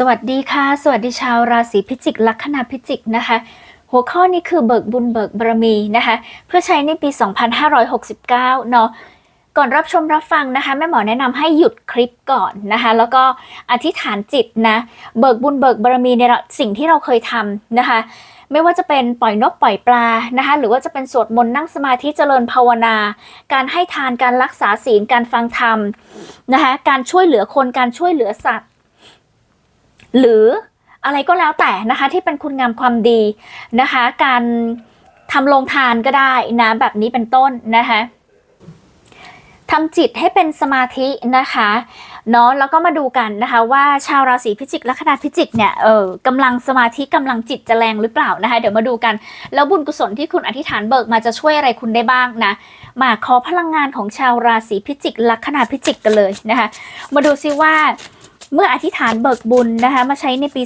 สวัสดีค่ะ สวัสดีชาวราศีพิจิก ลัคนาพิจิกนะคะ หัวข้อนี้คือเบิกบุญเบิกบารมีนะคะ เพื่อใช้ในปี 2569 เนาะก่อนรับชมรับฟังนะคะแม่หมอแนะนำให้หยุดคลิปก่อนนะคะ แล้วก็อธิษฐานจิตนะเบิกบุญเบิกบารมีในสิ่งที่เราเคยทำนะคะ ไม่ว่าจะเป็นปล่อยนกปล่อยปลานะคะ หรือว่าจะเป็นสวดมนต์นั่งสมาธิเจริญภาวนา การให้ทานการรักษาศีลการฟังธรรมนะคะ การช่วยเหลือคนการช่วยเหลือสัตว์ หรืออะไรก็แล้วแต่นะคะที่เป็นคุณงามความดีนะคะ การทำโรงทานก็ได้นะแบบนี้เป็นต้นนะคะทำจิตให้เป็นสมาธินะคะเนาะแล้วก็มาดูกันนะคะว่าชาวราศีพิจิกลัคนาพิจิกเนี่ยเออกำลังสมาธิกำลังจิตจะแรงหรือเปล่านะคะเดี๋ยวมาดูกัน แล้วบุญกุศลที่คุณอธิษฐานเบิกมาจะช่วยอะไรคุณได้บ้างนะมาขอพลังงานของชาวราศีพิจิกลัคนาพิจิกกันเลยนะคะมาดูซิว่า เมื่ออธิษฐานเบิกบุญนะคะ มาใช้ในปี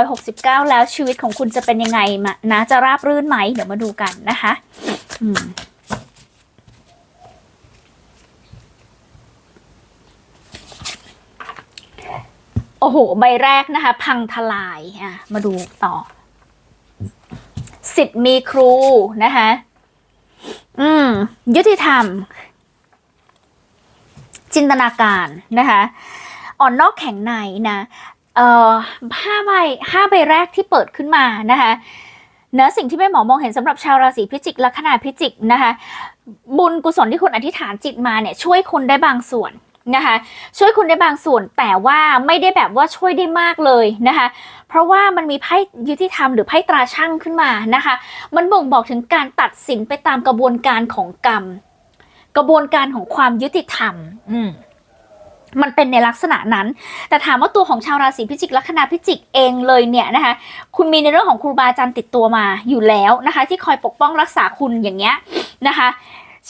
2569 แล้วชีวิตของคุณจะเป็นยังไงมานะจะราบรื่นไหม เดี๋ยวมาดูกันนะคะอืมโอ้โห ใบแรกนะคะ พังทลายอะมาดูต่อ สิทธิ์มีครูนะคะ อืม ยุติธรรม จินตนาการนะคะ อ่อนนอกแข็งในนะเอ่อห้าใบห้าใบแรกที่เปิดขึ้นมานะคะเนื้อสิ่งที่แม่หมอมองเห็นสำหรับชาวราศีพิจิกลัคนาพิจิกนะคะบุญกุศลที่คุณอธิษฐานจิตมาเนี่ยช่วยคุณได้บางส่วนนะคะช่วยคุณได้บางส่วนแต่ว่าไม่ได้แบบว่าช่วยได้มากเลยนะคะเพราะว่ามันมีไพ่ยุติธรรมหรือไพ่ตราช่างขึ้นมานะคะมันบ่งบอกถึงการตัดสินไปตามกระบวนการของกรรม กระบวนการของความยุติธรรมอืม มันเป็นในลักษณะนั้น แต่ถามว่าตัวของชาวราศีพิจิกลัคนาพิจิกเองเลยเนี่ยนะคะ คุณมีในเรื่องของครูบาอาจารย์ติดตัวมาอยู่แล้วนะคะ ที่คอยปกป้องรักษาคุณอย่างเงี้ยนะคะ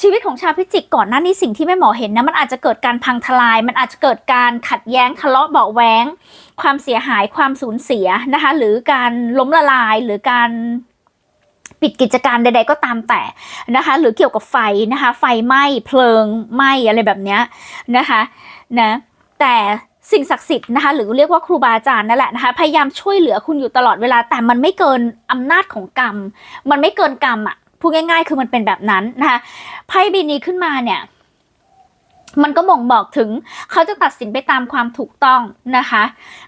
ชีวิตของชาวพิจิกก่อนหน้านี้สิ่งที่แม่หมอเห็นนะมันอาจจะเกิดการพังทลาย มันอาจจะเกิดการขัดแย้งทะเลาะเบาะแว้งความเสียหายความสูญเสียนะคะหรือการล้มละลายหรือการปิดกิจการใด ๆ ก็ตามแต่นะคะ หรือเกี่ยวกับไฟนะคะ ไฟไหม้เพลิงไหม้อะไรแบบเนี้ยนะคะ นะแต่สิ่งศักดิ์สิทธิ์นะคะหรือเรียกว่าครูบาอาจารย์นั่นแหละนะคะพยายามช่วยเหลือคุณอยู่ตลอดเวลา แต่มันไม่เกินอำนาจของกรรม มันไม่เกินกรรมอะพูดง่าย ๆ คือมันเป็นแบบนั้นนะคะไพ่ใบนี้ขึ้นมาเนี่ยมันก็บ่งบอกถึงเขาจะตัดสินไปตามความถูกต้องนะคะ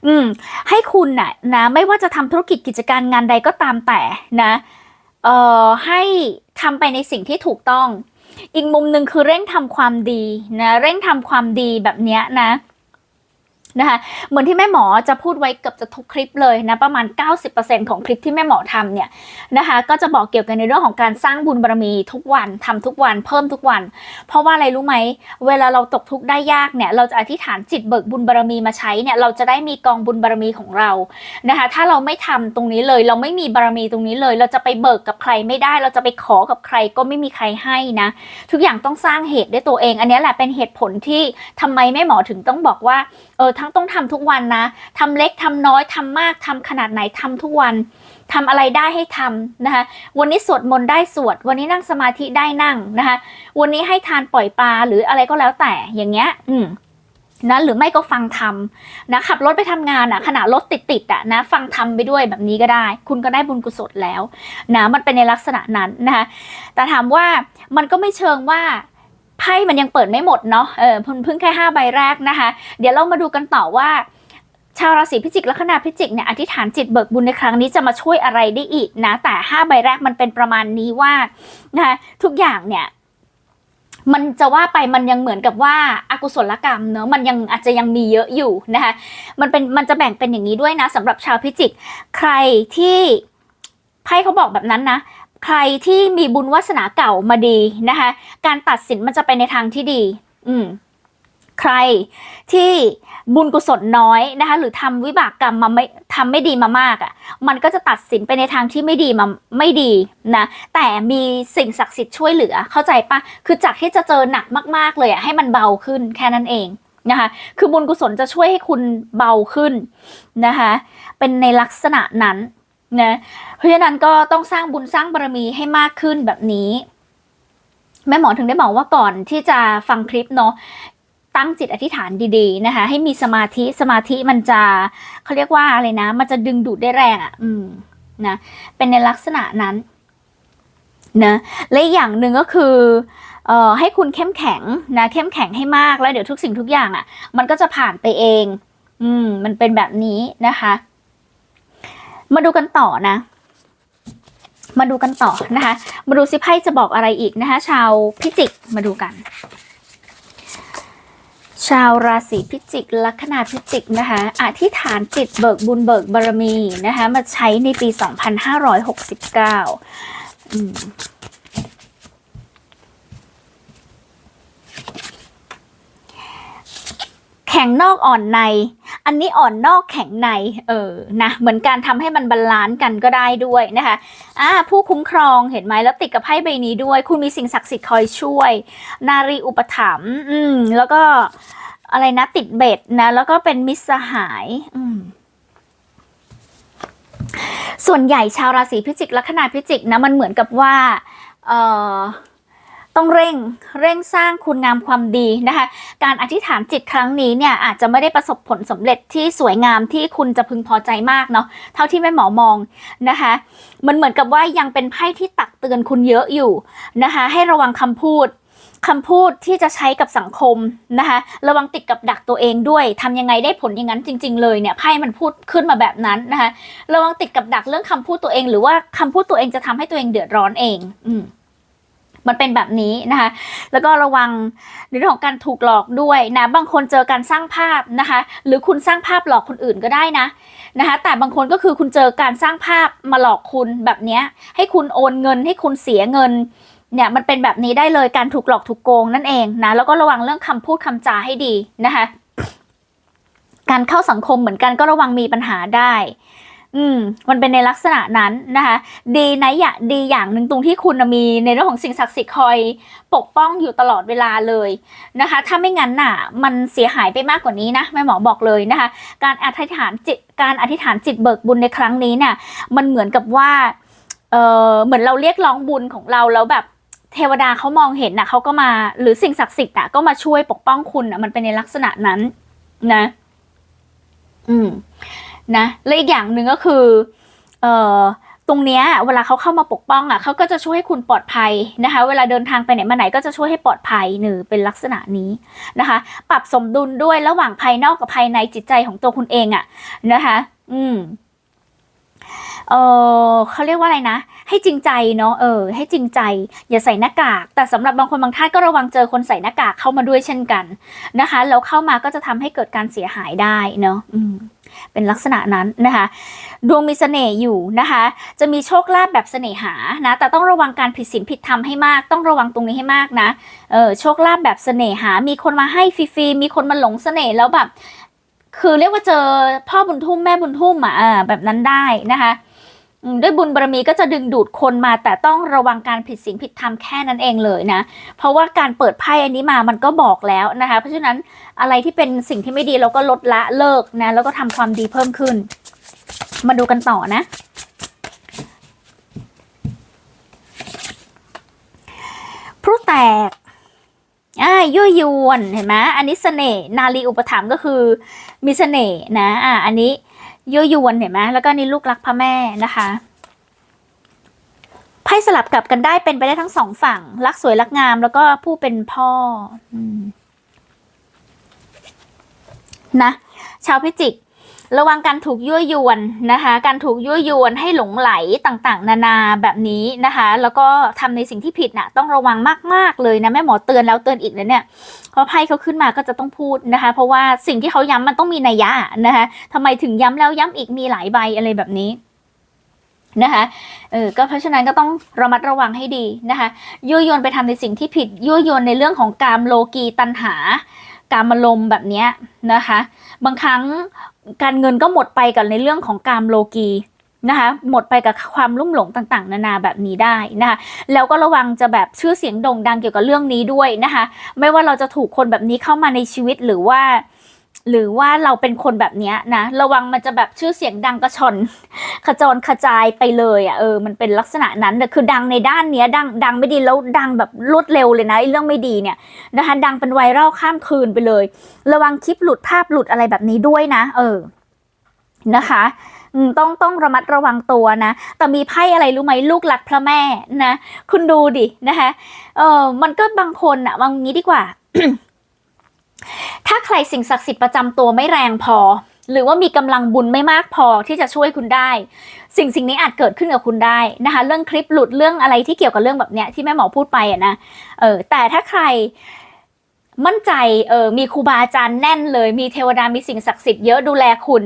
อืม ให้คุณน่ะนะไม่ว่าจะทำธุรกิจกิจการงานใดก็ตามแต่นะ เอ่อให้ทำไปในสิ่งที่ถูกต้อง อีกมุมหนึ่งคือเร่งทำความดีนะเร่งทำความดีแบบเนี้ยนะ นะคะเหมือนที่แม่หมอจะพูดไว้เกือบจะทุกคลิปเลยนะประมาณ 90%ของคลิปที่แม่หมอทำเนี่ยนะคะก็จะบอกเกี่ยวกันในเรื่องของการสร้างบุญบารมีทุกวันทำทุกวันเพิ่มทุกวัน เพราะว่าอะไรรู้ไหมเวลาเราตกทุกข์ได้ยากเนี่ยเราจะอธิษฐานจิตเบิกบุญบารมีมาใช้เนี่ยเราจะได้มีกองบุญบารมีของเรานะคะถ้าเราไม่ทำตรงนี้เลย เราไม่มีบารมีตรงนี้เลย เราจะไปเบิกกับใครไม่ได้ เราจะไปขอกับใครก็ไม่มีใครให้นะทุกอย่างต้องสร้างเหตุด้วยตัวเอง อันนี้แหละเป็นเหตุผลที่ทำไมแม่หมอถึงต้องบอกว่าเออทั้งต้องทำทุกวันนะทำเล็กทำน้อยทำมากทำขนาดไหนทำทุกวันทำอะไรได้ให้ทำนะคะ วันนี้สวดมนต์ได้สวด วันนี้นั่งสมาธิได้นั่งนะคะ วันนี้ให้ทานปล่อยปลาหรืออะไรก็แล้วแต่อย่างเงี้ย อืมนะหรือไม่ก็ฟังธรรมนะขับรถไปทำงานอะขณะรถติดติดอะนะฟังธรรมไปด้วยแบบนี้ก็ได้ คุณก็ได้บุญกุศลแล้วนะมันเป็นในลักษณะนั้นนะคะแต่ถามว่ามันก็ไม่เชิงว่า ไพ่มันยังเปิดไม่หมดเนาะเออเพิ่งแค่ห้าใบแรกนะคะ เดี๋ยวเรามาดูกันต่อว่าชาวราศีพิจิกลัคนาพิจิกเนี่ยอธิษฐานจิตเบิกบุญในครั้งนี้จะมาช่วยอะไรได้อีกนะแต่ห้าใบแรกมันเป็นประมาณนี้ว่านะคะทุกอย่างเนี่ยมันจะว่าไปมันยังเหมือนกับว่าอากุศลกรรมเนอะมันยังอาจจะยังมีเยอะอยู่นะคะมันเป็นมันจะแบ่งเป็นอย่างนี้ด้วยนะสำหรับชาวพิจิก ใครที่ไพ่เขาบอกแบบนั้นนะ ใครที่มีบุญวาสนาเก่ามาดีนะคะ การตัดสินมันจะไปในทางที่ดี อืมใครที่บุญกุศลน้อยนะคะ หรือทำวิบากกรรมมาไม่ทำไม่ดีมามากอะ่ะ มันก็จะตัดสินไปในทางที่ไม่ดีมาไม่ดีนะ แต่มีสิ่งศักดิ์สิทธิ์ช่วยเหลือเข้าใจปะคือจากที่จะเจอหนักมากๆเลยอะ่ะให้มันเบาขึ้นแค่นั้นเองนะคะ คือบุญกุศลจะช่วยให้คุณเบาขึ้นนะคะ เป็นในลักษณะนั้น นะเพราะฉะนั้นก็ต้องสร้างบุญสร้างบารมีให้มากขึ้นแบบนี้ แม่หมอถึงได้บอกว่าก่อนที่จะฟังคลิปเนาะตั้งจิตอธิษฐานดีๆนะคะ ให้มีสมาธิสมาธิมันจะเขาเรียกว่าอะไรนะ มันจะดึงดูดได้แรงอะ่ะ อืมนะเป็นในลักษณะนั้นนะและอย่างหนึ่งก็คือเอ่อให้คุณเข้มแข็งนะเข้มแข็งให้มากแล้วเดี๋ยวทุกสิ่งทุกอย่างอะ่ะ มันก็จะผ่านไปเอง อืมมันเป็นแบบนี้นะคะ มาดูกันต่อนะ มาดูกันต่อนะคะ มาดูซิไพ่จะบอกอะไรอีกนะคะ ชาวพิจิกมาดูกัน ชาวราศีพิจิกลัคนาพิจิกนะคะอธิษฐานจิตเบิกบุญเบิกบารมีนะคะ มาใช้ในปี 2569อืม แข็งนอกอ่อนใน อันนี้อ่อนนอกแข็งใน เออ นะ เหมือนการทำให้มันบาลานซ์กันก็ได้ด้วยนะคะ อ่า ผู้คุ้มครองเห็นไหมแล้วติดกับไพ่ใบนี้ด้วย คุณมีสิ่งศักดิ์สิทธิ์คอยช่วย นารีอุปถัมภ์ อืม แล้วก็อะไรนะ ติดเบ็ดนะ แล้วก็เป็นมิตรสหาย อืมส่วนใหญ่ชาวราศีพิจิกลัคนาพิจิกนะ มันเหมือนกับว่า เอ่อ ต้องเร่งเร่งสร้างคุณงามความดีนะคะ การอธิษฐานจิตครั้งนี้เนี่ยอาจจะไม่ได้ประสบผลสำเร็จที่สวยงามที่คุณจะพึงพอใจมากเนาะเท่าที่แม่หมอมองนะคะ มันเหมือนกับว่ายังเป็นไพ่ที่ตักเตือนคุณเยอะอยู่นะคะ ให้ระวังคำพูดคำพูดที่จะใช้กับสังคมนะคะ ระวังติดกับดักตัวเองด้วยทำยังไงได้ผลอย่างนั้นจริง ๆ เลยเนี่ยไพ่มันพูดขึ้นมาแบบนั้นนะคะ ระวังติดกับดักเรื่องคำพูดตัวเอง หรือว่าคำพูดตัวเองจะทำให้ตัวเองเดือดร้อนเอง อืม มันเป็นแบบนี้นะคะ แล้วก็ระวังในเรื่องของการถูกหลอกด้วยนะ บางคนเจอการสร้างภาพนะคะ หรือคุณสร้างภาพหลอกคนอื่นก็ได้นะนะคะ แต่บางคนก็คือคุณเจอการสร้างภาพมาหลอกคุณแบบนี้ ให้คุณโอนเงินให้คุณเสียเงินเนี่ยมันเป็นแบบนี้ได้เลยการถูกหลอกถูกโกงนั่นเองนะ แล้วก็ระวังเรื่องคำพูดคำจาให้ดีนะคะ การเข้าสังคมเหมือนกันก็ระวังมีปัญหาได้ อืม มันเป็นในลักษณะนั้นนะคะ ดีนะอย่าดีอย่างหนึ่งตรงที่คุณมีในเรื่องของสิ่งศักดิ์สิทธิ์คอยปกป้องอยู่ตลอดเวลาเลยนะคะ ถ้าไม่งั้นน่ะ มันเสียหายไปมากกว่านี้นะแม่หมอบอกเลยนะคะ การอธิษฐานจิตการอธิษฐานจิตเบิกบุญในครั้งนี้เนี่ยมันเหมือนกับว่าเออเหมือนเราเรียกร้องบุญของเราแล้วแบบเทวดาเขามองเห็นนะเขาก็มาหรือสิ่งศักดิ์สิทธิ์อะก็มาช่วยปกป้องคุณอะมันเป็นในลักษณะนั้นนะ อืม นะและอีกอย่างหนึ่งก็คือเอ่อตรงเนี้ยเวลาเขาเข้ามาปกป้องอะเขาก็จะช่วยให้คุณปลอดภัยนะคะ เวลาเดินทางไปไหนมาไหนก็จะช่วยให้ปลอดภัยหนึ่งเป็นลักษณะนี้นะคะ ปรับสมดุลด้วยระหว่างภายนอกกับภายในจิตใจของตัวคุณเองอะนะคะ อืมเออเขาเรียกว่าอะไรนะ ให้จริงใจเนาะเออ ให้จริงใจ อย่าใส่หน้ากาก แต่สำหรับบางคนบางท่านก็ระวังเจอคนใส่หน้ากากเข้ามาด้วยเช่นกันนะคะ แล้วเข้ามาก็จะทำให้เกิดการเสียหายได้เนาะอืม เป็นลักษณะนั้นนะคะ ดวงมีเสน่ห์อยู่นะคะ จะมีโชคลาภแบบเสน่หานะ แต่ต้องระวังการผิดศีลผิดธรรมให้มาก ต้องระวังตรงนี้ให้มากนะ เออโชคลาภแบบเสน่หา มีคนมาให้ฟรีๆ มีคนมาหลงเสน่ห์แล้วแบบ คือเรียกว่าเจอพ่อบุญทุ่มแม่บุญทุ่มอะแบบนั้นได้นะคะ ด้วยบุญบารมีก็จะดึงดูดคนมา แต่ต้องระวังการผิดศีลผิดธรรมแค่นั้นเองเลยนะ เพราะว่าการเปิดไพ่อันนี้มามันก็บอกแล้วนะคะ เพราะฉะนั้นอะไรที่เป็นสิ่งที่ไม่ดีเราก็ลดละเลิกนะแล้วก็ทำความดีเพิ่มขึ้น มาดูกันต่อนะพรุแตกอ่ายั่วยวนเห็นไหมอันนี้เสน่ห์นาลีอุปถัมภ์ก็คือมีเสน่ห์นะอ่าอันนี้ ยั่วยวนเห็นไหมแล้วก็นี่ลูกรักพระแม่นะคะไพ่สลับกลับกันได้เป็นไปได้ทั้งสองฝั่ง รักสวยรักงามแล้วก็ผู้เป็นพ่ออนะ ชาวพิจิก ระวังการถูกยั่วยวนนะคะ การถูกยั่วยวนให้หลงไหลต่างๆ นานาแบบนี้นะคะ แล้วก็ทำในสิ่งที่ผิดน่ะต้องระวังมากๆเลยนะแม่หมอเตือนแล้วเตือนอีกแล้วเนี่ยเพราะไพ่เขาขึ้นมาก็จะต้องพูดนะคะ เพราะว่าสิ่งที่เขาย้ำมันต้องมีนัยยะนะคะทำไมถึงย้ำแล้วย้ำอีกมีหลายใบอะไรแบบนี้นะคะเออก็เพราะฉะนั้นก็ต้องระมัดระวังให้ดีนะคะยั่วยวนไปทำในสิ่งที่ผิดยั่วยวนในเรื่องของการโลกีตันหาการมลมแบบเนี้ยนะคะ บางครั้ง การเงินก็หมดไปกับในเรื่องของการโลกีนะคะหมดไปกับความลุ่มหลงต่างๆ นานาแบบนี้ได้นะคะแล้วก็ระวังจะแบบชื่อเสียงโด่งดังเกี่ยวกับเรื่องนี้ด้วยนะคะไม่ว่าเราจะถูกคนแบบนี้เข้ามาในชีวิตหรือว่า หรือว่าเราเป็นคนแบบเนี้ยนะระวังมันจะแบบชื่อเสียงดังกระชอนขจรกระจายไปเลยอะเออมันเป็นลักษณะนั้นแต่คือดังในด้านเนี้ยดังดังไม่ดีแล้วดังแบบรวดเร็วเลยนะเรื่องไม่ดีเนี่ยนะคะดังเป็นไวรัลข้ามคืนไปเลย ระวังคลิปหลุดภาพหลุดอะไรแบบนี้ด้วยนะ เออนะคะต้องต้องระมัดระวังตัวนะ แต่มีไพ่อะไรรู้ไหมลูกหลักพระแม่นะ คุณดูดินะคะเออมันก็บางคนอะวางงี้ดีกว่า ถ้าใครสิ่งศักดิ์สิทธิ์ประจำตัวไม่แรงพอ หรือว่ามีกำลังบุญไม่มากพอที่จะช่วยคุณได้ สิ่งสิ่งนี้อาจเกิดขึ้นกับคุณได้นะคะ เรื่องคลิปหลุดเรื่องอะไรที่เกี่ยวกับเรื่องแบบเนี้ยที่แม่หมอพูดไปอะนะเออแต่ถ้าใครมั่นใจเออมีครูบาอาจารย์แน่นเลย มีเทวดามีสิ่งศักดิ์สิทธิ์เยอะดูแลคุณ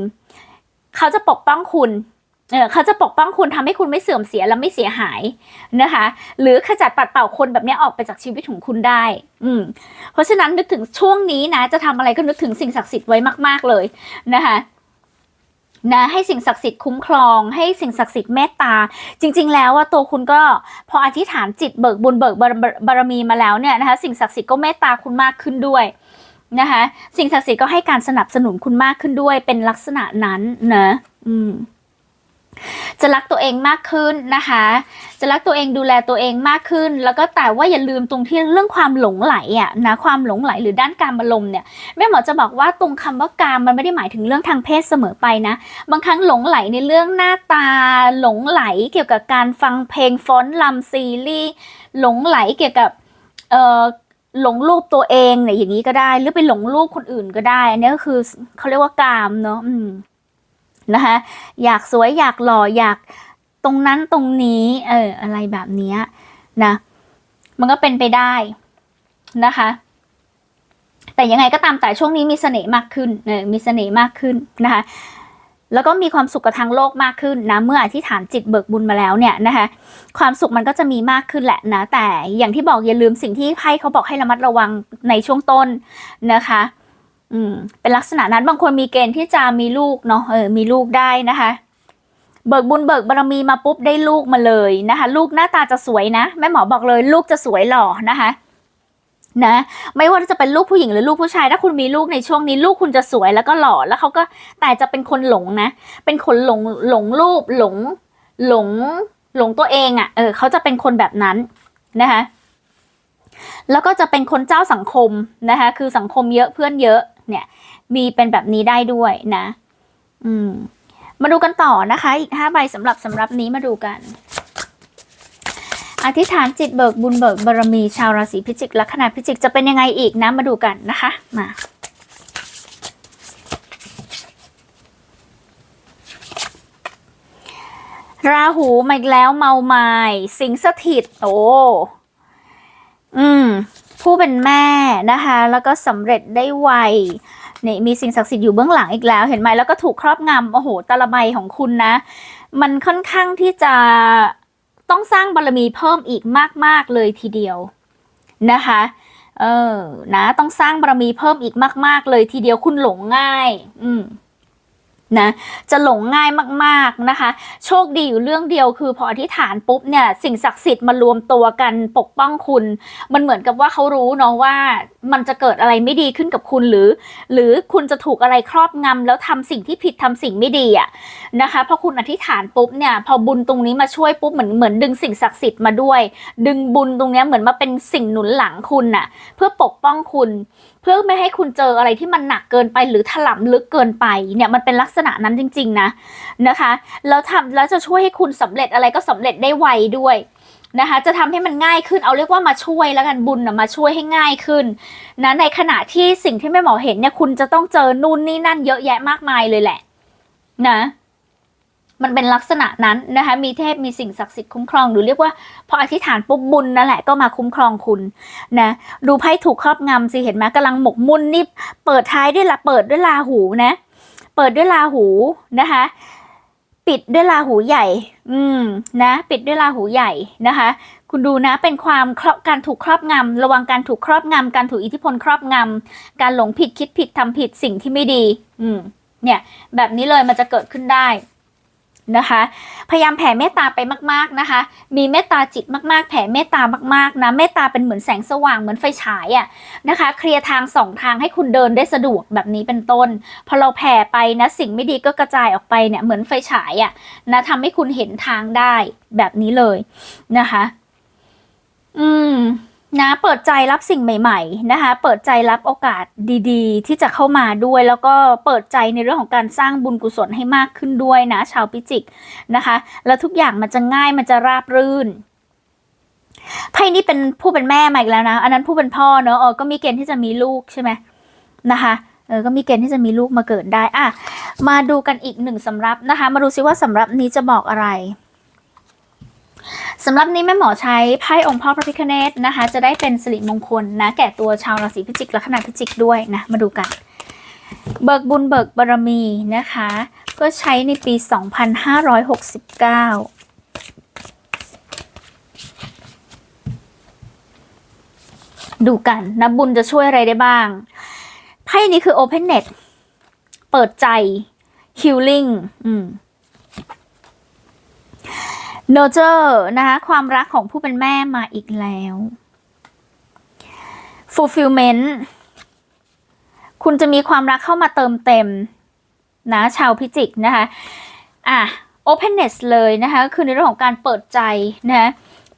เขาจะปกป้องคุณ เออเขาจะปกป้องคุณทำให้คุณไม่เสื่อมเสียและไม่เสียหายนะคะ หรือขจัดปัดเป่าคนแบบนี้ออกไปจากชีวิตของคุณได้ อืม เพราะฉะนั้นนึกถึงช่วงนี้นะ จะทำอะไรก็นึกถึงสิ่งศักดิ์สิทธิ์ไว้มาก ๆเลยนะคะนะให้สิ่งศักดิ์สิทธิ์คุ้มครอง ให้สิ่งศักดิ์สิทธิ์เมตตา จริง ๆ แล้วว่าตัวคุณก็พออธิษฐานจิตเบิกบุญเบิกบารบารมีมาแล้วเนี่ยนะคะสิ่งศักดิ์สิทธิ์ก็เมตตาคุณมากขึ้นด้วยนะคะ สิ่งศักดิ์สิทธิ์ก็ให้การสนับสนุนคุณมากขึ้นด้วยเป็นลักษณะนั้นนะ อืม จะรักตัวเองมากขึ้นนะคะ จะรักตัวเองดูแลตัวเองมากขึ้น แล้วก็แต่ว่าอย่าลืมตรงที่เรื่องความหลงไหลอะนะความหลงไหลหรือด้านการอารมเนี่ยแม่หมอจะบอกว่าตรงคำว่าการมันไม่ได้หมายถึงเรื่องทางเพศเสมอไปนะ บางครั้งหลงไหลในเรื่องหน้าตา หลงไหลเกี่ยวกับการฟังเพลงฟ้อนลำซีรีส์หลงไหลเกี่ยวกับเอ่อหลงรูปตัวเองเนี่ยอย่างนี้ก็ได้ หรือไปหลงรูปคนอื่นก็ได้อันนี้ก็คือเขาเรียกว่ากามเนาะอืม นะคะอยากสวยอยากหล่ออยากตรงนั้นตรงนี้เอออะไรแบบนี้นะมันก็เป็นไปได้นะคะ แต่ยังไงก็ตามแต่ช่วงนี้มีเสน่ห์มากขึ้นเออมีเสน่ห์มากขึ้นนะคะแล้วก็มีความสุขกับทางโลกมากขึ้นนะเมื่ออธิษฐานจิตเบิกบุญมาแล้วเนี่ยนะคะความสุขมันก็จะมีมากขึ้นแหละนะแต่อย่างที่บอกอย่าลืมสิ่งที่ไพ่เขาบอกให้ระมัดระวังในช่วงต้นนะคะ อืม เป็นลักษณะนั้นบางคนมีเกณฑ์ที่จะมีลูกเนาะเออมีลูกได้นะคะ เบิกบุญเบิกบารมีมาปุ๊บได้ลูกมาเลยนะคะ ลูกหน้าตาจะสวยนะแม่หมอบอกเลย ลูกจะสวยหล่อนะคะนะไม่ว่าจะเป็นลูกผู้หญิงหรือลูกผู้ชาย ถ้าคุณมีลูกในช่วงนี้ ลูกคุณจะสวยแล้วก็หล่อแล้วเขาก็แต่จะเป็นคนหลงนะ เป็นคนหลงหลงรูปหลงหลงหลงตัวเองอะ่ะเออเขาจะเป็นคนแบบนั้นนะคะแล้วก็จะเป็นคนเจ้าสังคมนะคะคือสังคมเยอะเพื่อนเยอะ เนี่ยมีเป็นแบบนี้ได้ด้วยนะ อืม มาดูกันต่อนะคะ อีกห้าใบสำหรับสำหรับนี้มาดูกัน อธิษฐานจิตเบิกบุญเบิกบารมีชาวราศีพิจิกลัคนาพิจิกจะเป็นยังไงอีกนะ มาดูกันนะคะ มาราหูมาอีกแล้วเมาไม้สิงสถิตโอ้อืม ผู้เป็นแม่นะคะ แล้วก็สำเร็จได้ไวนี่มีสิ่งศักดิ์สิทธิ์อยู่เบื้องหลังอีกแล้วเห็นไหมแล้วก็ถูกครอบงำโอ้โหตะละไบของคุณนะ มันค่อนข้างที่จะต้องสร้างบารมีเพิ่มอีกมาก ๆ เลยทีเดียวนะคะเออนะต้องสร้างบารมีเพิ่มอีกมาก ๆ เลยทีเดียวคุณหลงง่าย อืม นะจะหลงง่ายมากๆนะคะ โชคดีอยู่เรื่องเดียวคือพออธิษฐานปุ๊บเนี่ยสิ่งศักดิ์สิทธิ์มารวมตัวกันปกป้องคุณ มันเหมือนกับว่าเขารู้เนาะว่ามันจะเกิดอะไรไม่ดีขึ้นกับคุณหรือ หรือคุณจะถูกอะไรครอบงำแล้วทำสิ่งที่ผิดทำสิ่งไม่ดีอะนะคะพอคุณอธิษฐานปุ๊บเนี่ยพอบุญตรงนี้มาช่วยปุ๊บเหมือนเหมือนดึงสิ่งศักดิ์สิทธิ์มาด้วย ดึงบุญตรงนี้เหมือนมาเป็นสิ่งหนุนหลังคุณน่ะเพื่อปกป้องคุณ เพื่อไม่ให้คุณเจออะไรที่มันหนักเกินไปหรือถลำลึกเกินไปเนี่ยมันเป็นลักษณะนั้นจริง ๆ นะนะคะแล้วทำแล้วจะช่วยให้คุณสำเร็จอะไรก็สำเร็จได้ไวด้วยนะคะจะทำให้มันง่ายขึ้นเอาเรียกว่ามาช่วยแล้วกันบุญนะมาช่วยให้ง่ายขึ้นนะในขณะที่สิ่งที่แม่หมอเห็นเนี่ยคุณจะต้องเจอนู่นนี่นั่นเยอะแยะมากมายเลยแหละนะ มันเป็นลักษณะนั้นนะคะมีเทพมีสิ่งศักดิ์สิทธิ์คุ้มครองหรือเรียกว่าพออธิษฐานปุ๊บบุญนั่นแหละก็มาคุ้มครองคุณนะดูไพ่ถูกครอบงำสิเห็นไหมกำลังหมกมุ่นนี่เปิดท้ายด้วยละเปิดด้วยลาหูนะ เปิดด้วยลาหูนะคะปิดด้วยลาหูใหญ่ อืม นะ ปิดด้วยลาหูใหญ่นะคะ คุณดูนะ เป็นความครอบการถูกครอบงำ ระวังการถูกครอบงำ การถูกอิทธิพลครอบงำ การหลงผิดคิดผิดทำผิดสิ่งที่ไม่ดี อืม เนี่ย แบบนี้เลยมันจะเกิดขึ้นได้ นะคะ พยายามแผ่เมตตาไปมาก ๆนะคะ มีเมตตาจิตมากๆ แผ่เมตตามากๆนะ เมตตาเป็นเหมือนแสงสว่างเหมือนไฟฉายอะ่ะนะคะ เคลียร์ทางสองทางให้คุณเดินได้สะดวกแบบนี้เป็นต้น พอเราแผ่ไปนะสิ่งไม่ดีก็กระจายออกไปเนี่ยเหมือนไฟฉายอะ่ะนะทำให้คุณเห็นทางได้แบบนี้เลยนะคะ อืม นะเปิดใจรับสิ่งใหม่ ๆ นะคะ เปิดใจรับโอกาสดี ๆ ที่จะเข้ามาด้วย แล้วก็เปิดใจในเรื่องของการสร้างบุญกุศลให้มากขึ้นด้วยนะ ชาวพิจิกนะคะ แล้วทุกอย่างมันจะง่ายมันจะราบรื่นไพ่นี้เป็นผู้เป็นแม่มาอีกแล้วนะ อันนั้นผู้เป็นพ่อเนอะออก็มีเกณฑ์ที่จะมีลูกใช่ไหมนะคะเออก็มีเกณฑ์ที่จะมีลูกมาเกิดได้อะมาดูกันอีกหนึ่งสำรับนะคะ มาดูซิว่าสำรับนี้จะบอกอะไร สำหรับนี้แม่หมอใช้ไพ่องค์พ่อพระพิฆเนศนะคะ จะได้เป็นสิริมงคลนะ แก่ตัวชาวราศีพิจิกและขนาดพิจิกด้วยนะ มาดูกัน เบิกบุญเบิกบารมีนะคะก็ใช้ในปี 2569ดูกันนะบุญจะช่วยอะไรได้บ้าง ไพ่นี้คือ Open Net เปิดใจ Healing อืม n u r t u r e นะคะความรักของผู้เป็นแม่มาอีกแล้ว fulfillment คุณจะมีความรักเข้ามาเติมเต็มนะชาวพิจิกนะคะอะ openness เลยนะคะคือในเรื่องของการเปิดใจนะ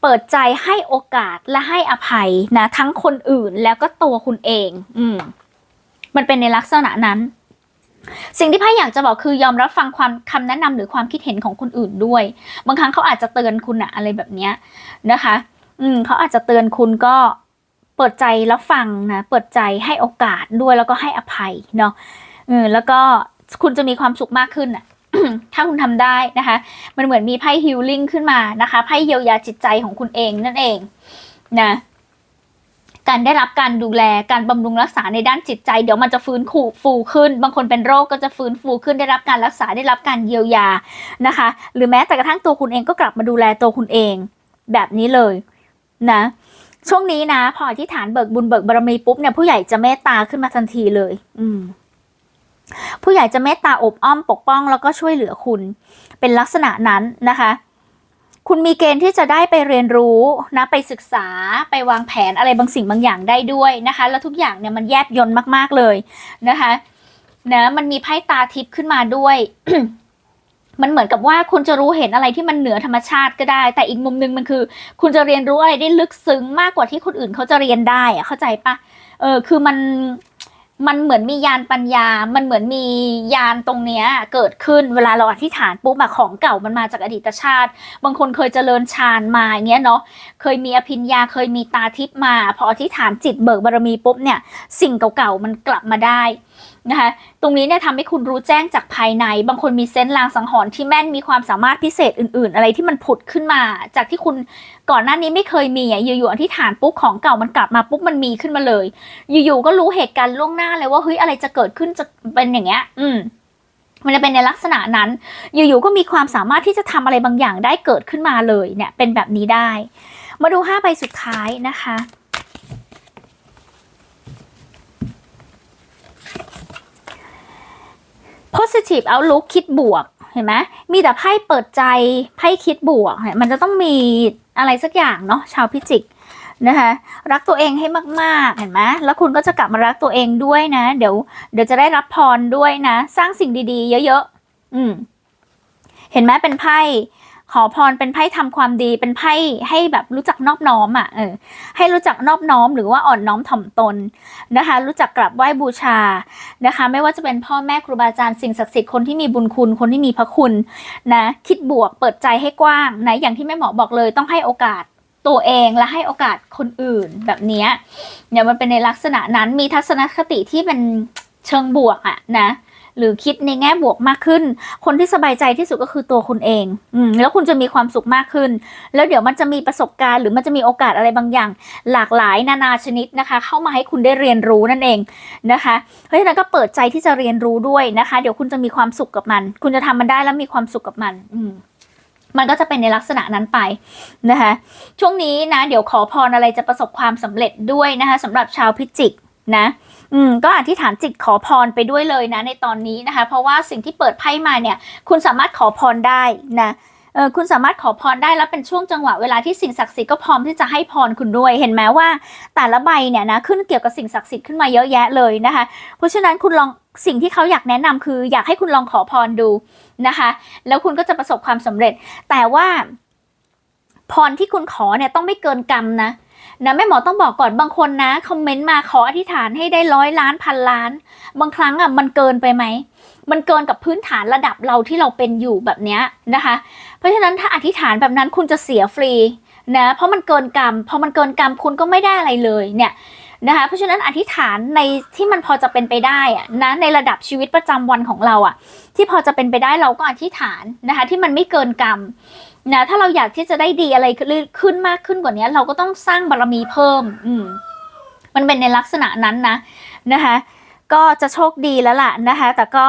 เปิดใจให้โอกาสและให้อภัยนะทั้งคนอื่นแล้วก็ตัวคุณเอง อืมมันเป็นในลักษณะนั้น สิ่งที่ไพ่อยากจะบอกคือยอมรับฟังความคำแนะนำหรือความคิดเห็นของคนอื่นด้วย บางครั้งเขาอาจจะเตือนคุณอะอะไรแบบเนี้ยนะคะ อืมเขาอาจจะเตือนคุณก็เปิดใจแล้วฟังนะ เปิดใจให้โอกาสด้วยแล้วก็ให้อภัยเนาะเออแล้วก็คุณจะมีความสุขมากขึ้นอะถ้าคุณทำได้นะคะ มันเหมือนมีไพ่ฮิลลิ่งขึ้นมานะคะไพ่เยียวยาจิตใจของคุณเองนั่นเองนะ การได้รับการดูแลการบำรุงรักษาในด้านจิตใจ เดี๋ยวมันจะฟื้นฟูฟูขึ้น บางคนเป็นโรคก็จะฟื้นฟูขึ้นได้รับการรักษาได้รับการเยียวยานะคะ หรือแม้แต่กระทั่งตัวคุณเองก็กลับมาดูแลตัวคุณเอง แบบนี้เลยนะช่วงนี้นะ พออธิษฐานเบิกบุญเบิกบารมีปุ๊บเนี่ยผู้ใหญ่จะเมตตาขึ้นมาทันทีเลย อืมผู้ใหญ่จะเมตตาอบอ้อมปกป้องแล้วก็ช่วยเหลือคุณ เป็นลักษณะนั้นนะคะ คุณมีเกณฑ์ที่จะได้ไปเรียนรู้นะไปศึกษาไปวางแผนอะไรบางสิ่งบางอย่างได้ด้วยนะคะ แล้วทุกอย่างเนี่ยมันแยบยนต์มากๆเลยนะคะนะมันมีไพ่ตาทิพย์ขึ้นมาด้วย มันเหมือนกับว่าคุณจะรู้เห็นอะไรที่มันเหนือธรรมชาติก็ได้ แต่อีกมุมนึงมันคือ คุณจะเรียนรู้อะไรได้ลึกซึ้งมากกว่าที่คนอื่นเขาจะเรียนได้อะเข้าใจปะเออคือมัน มันเหมือนมียานปัญญา มันเหมือนมียานตรงเนี้ยเกิดขึ้นเวลาเราอธิษฐานปุ๊บอะของเก่ามันมาจากอดีตชาติ บางคนเคยเจริญฌานมาอย่างเงี้ยเนาะ เคยมีอภิญญา เคยมีตาทิพมา พออธิษฐานจิตเบิกบารมีปุ๊บเนี่ย สิ่งเก่าๆมันกลับมาได้ นะคะตรงนี้เนี่ยทำให้คุณรู้แจ้งจากภายใน บางคนมีเซนส์ลางสังหรณ์ที่แม่นมีความสามารถพิเศษอื่น ๆ อะไรที่มันผุดขึ้นมา จากที่คุณก่อนหน้านี้ไม่เคยมีอะอยู่ๆอธิษฐานปุ๊บของเก่ามันกลับมาปุ๊บมันมีขึ้นมาเลย อยู่ๆก็รู้เหตุการณ์ล่วงหน้าเลยว่าเฮ้ยอะไรจะเกิดขึ้นจะเป็นอย่างเงี้ย อืมมันจะเป็นในลักษณะนั้น อยู่ๆก็มีความสามารถที่จะทำอะไรบางอย่างได้เกิดขึ้นมาเลยเนี่ยเป็นแบบนี้ได้ มาดูห้าใบสุดท้ายนะคะ positive outlook คิดบวกเห็นไหมมีแต่ไพ่เปิดใจไพ่คิดบวก มันจะต้องมีอะไรสักอย่างเนาะชาวพิจิกนะคะรักตัวเองให้มากๆเห็นไหมแล้วคุณก็จะกลับมารักตัวเองด้วยนะ เดี๋ยวเดี๋ยวจะได้รับพรด้วยนะ สร้างสิ่งดีๆ เยอะๆอืมเห็นไหมเป็นไพ่ ขอพรเป็นไพ่ทำความดีเป็นไพ่ให้แบบรู้จักนอบน้อมอะเออให้รู้จักนอบน้อมหรือว่าอ่อนน้อมถ่อมตนนะคะ รู้จักกราบไหว้บูชานะคะ ไม่ว่าจะเป็นพ่อแม่ครูบาอาจารย์สิ่งศักดิ์สิทธิ์คนที่มีบุญคุณคนที่มีพระคุณนะ คิดบวกเปิดใจให้กว้างนะอย่างที่แม่หมอบอกเลยต้องให้โอกาสตัวเองและให้โอกาสคนอื่นแบบนี้เนี่ยมันเป็นในลักษณะนั้นมีทัศนคติที่เป็นเชิงบวกอะนะ หรือคิดในแง่บวกมากขึ้น คนที่สบายใจที่สุดก็คือตัวคุณเองอืมแล้วคุณจะมีความสุขมากขึ้น แล้วเดี๋ยวมันจะมีประสบการณ์ หรือมันจะมีโอกาสอะไรบางอย่าง หลากหลายนานาชนิดนะคะ เข้ามาให้คุณได้เรียนรู้นั่นเองนะคะเพราะฉะนั้นก็เปิดใจที่จะเรียนรู้ด้วยนะคะ เดี๋ยวคุณจะมีความสุขกับมัน คุณจะทำมันได้แล้วมีความสุขกับมัน อืมมันก็จะเป็นในลักษณะนั้นไปนะคะช่วงนี้นะ เดี๋ยวขอพรอะไรจะประสบความสำเร็จด้วยนะคะสำหรับชาวพิจิกนะ อืมก็อธิษฐานจิตขอพรไปด้วยเลยนะในตอนนี้นะคะ เพราะว่าสิ่งที่เปิดไพ่มาเนี่ย คุณสามารถขอพรได้นะเออคุณสามารถขอพรได้แล้วเป็นช่วงจังหวะเวลาที่สิ่งศักดิ์สิทธิ์ก็พร้อมที่จะให้พรคุณด้วย เห็นไหมว่า แต่ละใบเนี่ยนะขึ้นเกี่ยวกับสิ่งศักดิ์สิทธิ์ขึ้นมาเยอะแยะเลยนะคะ เพราะฉะนั้นคุณลองสิ่งที่เขาอยากแนะนำคือ อยากให้คุณลองขอพรดูนะคะ แล้วคุณก็จะประสบความสำเร็จ แต่ว่าพรที่คุณขอเนี่ยต้องไม่เกินกรรมนะ นะแม่หมอต้องบอกก่อนบางคนนะคอมเมนต์มาขออธิษฐานให้ได้ร้อยล้านพันล้าน บางครั้งอะมันเกินไปไหมมันเกินกับพื้นฐานระดับเราที่เราเป็นอยู่แบบเนี้ยนะคะ เพราะฉะนั้นถ้าอธิษฐานแบบนั้นคุณจะเสียฟรีนะเพราะมันเกินกรรมพอมันเกินกรรมคุณก็ไม่ได้อะไรเลยเนี่ยนะคะเพราะฉะนั้นอธิษฐานในที่มันพอจะเป็นไปได้อะนะในระดับชีวิตประจำวันของเราอะที่พอจะเป็นไปได้เราก็อธิษฐานนะคะที่มันไม่เกินกรรม นะถ้าเราอยากที่จะได้ดีอะไรขึ้นมากขึ้นกว่านี้ เราก็ต้องสร้างบารมีเพิ่ม อืม มันเป็นในลักษณะนั้นนะนะคะ ก็จะโชคดีแล้วล่ะนะคะ แต่ก็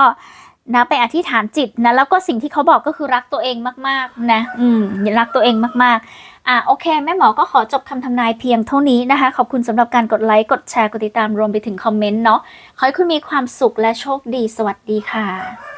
นะไปอธิษฐานจิตนะแล้วก็สิ่งที่เขาบอกก็คือรักตัวเองมากๆนะอืมรักตัวเองมากๆอะโอเค แม่หมอก็ขอจบคำทำนายเพียงเท่านี้นะคะ ขอบคุณสำหรับการกดไลค์ กดแชร์ กดติดตามรวมไปถึงคอมเมนต์เนาะขอให้คุณมีความสุขและโชคดีสวัสดีค่ะ